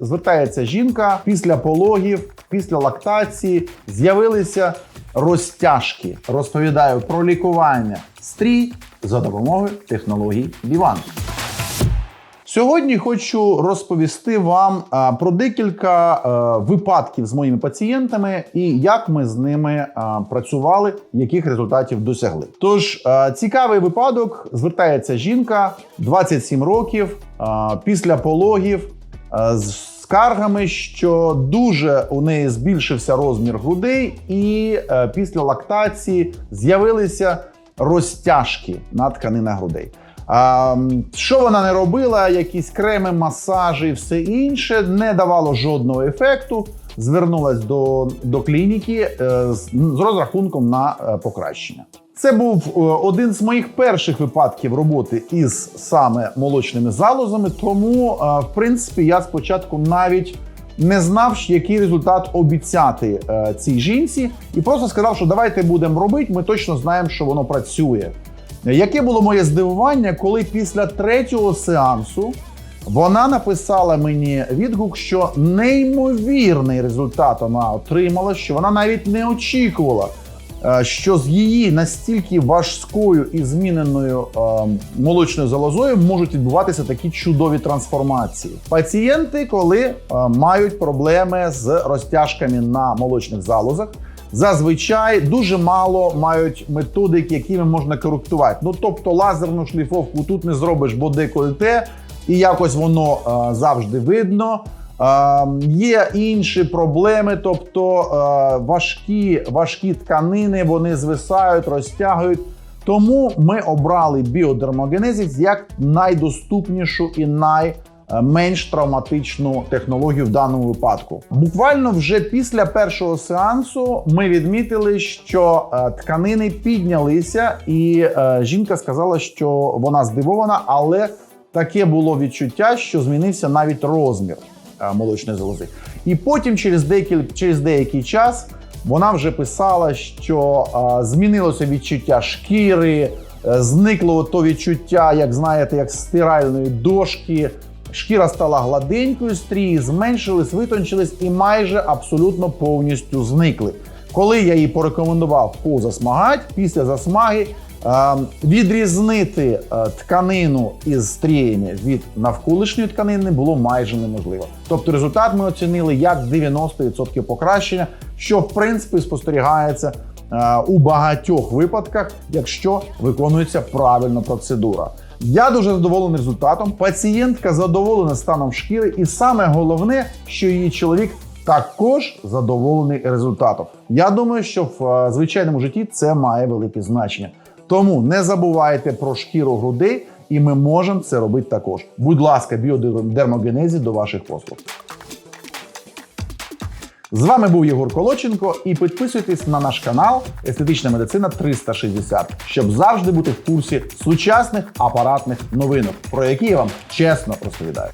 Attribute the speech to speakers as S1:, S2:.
S1: Звертається жінка після пологів, після лактації з'явилися розтяжки. Розповідаю про лікування стрій за допомогою технологій Віван. Сьогодні хочу розповісти вам про декілька випадків з моїми пацієнтами і як ми з ними працювали, яких результатів досягли. Тож цікавий випадок звертається жінка 27 років після пологів з скаргами, що дуже у неї збільшився розмір грудей, і е, після лактації з'явилися розтяжки на тканинах грудей. А, що вона не робила, якісь креми, масажі, все інше не давало жодного ефекту. Звернулась до, до клініки е, з, з розрахунком на е, покращення. Це був е, один з моїх перших випадків роботи із саме молочними залозами. Тому, е, в принципі, я спочатку навіть не знав, який результат обіцяти е, цій жінці, і просто сказав, що давайте будемо робити. Ми точно знаємо, що воно працює. Яке було моє здивування, коли після третього сеансу вона написала мені відгук, що неймовірний результат вона отримала, що вона навіть не очікувала, що з її настільки важкою і зміненою е, молочною залозою можуть відбуватися такі чудові трансформації. Пацієнти, коли е, мають проблеми з розтяжками на молочних залозах. Зазвичай дуже мало мають методик, якими можна коректувати. Ну тобто лазерну шліфовку тут не зробиш, бо декольте, і якось воно е, завжди видно. Е, є інші проблеми, тобто е, важкі, важкі тканини вони звисають, розтягують. Тому ми обрали біодермогенезіс як найдоступнішу і най менш травматичну технологію в даному випадку. Буквально вже після першого сеансу ми відмітили, що е, тканини піднялися, і е, жінка сказала, що вона здивована, але таке було відчуття, що змінився навіть розмір молочної залози. І потім, через деякий, через деякий час, вона вже писала, що е, змінилося відчуття шкіри, е, зникло то відчуття, як знаєте, як стиральної дошки. Шкіра стала гладенькою, стрії зменшились, витончились і майже абсолютно повністю зникли. Коли я їй порекомендував позасмагати, після засмаги е, відрізнити е, тканину із стріями від навколишньої тканини було майже неможливо. Тобто результат ми оцінили як 90% покращення, що в принципі спостерігається е, у багатьох випадках, якщо виконується правильно процедура. Я дуже задоволений результатом. Пацієнтка задоволена станом шкіри, і саме головне, що її чоловік також задоволений результатом. Я думаю, що в е, звичайному житті це має велике значення. Тому не забувайте про шкіру грудей, і ми можемо це робити також. Будь ласка, біодермогенезі до ваших послуг. З вами був Єгор Колоченко і підписуйтесь на наш канал Естетична медицина 360, щоб завжди бути в курсі сучасних апаратних новинок, про які я вам чесно розповідаю.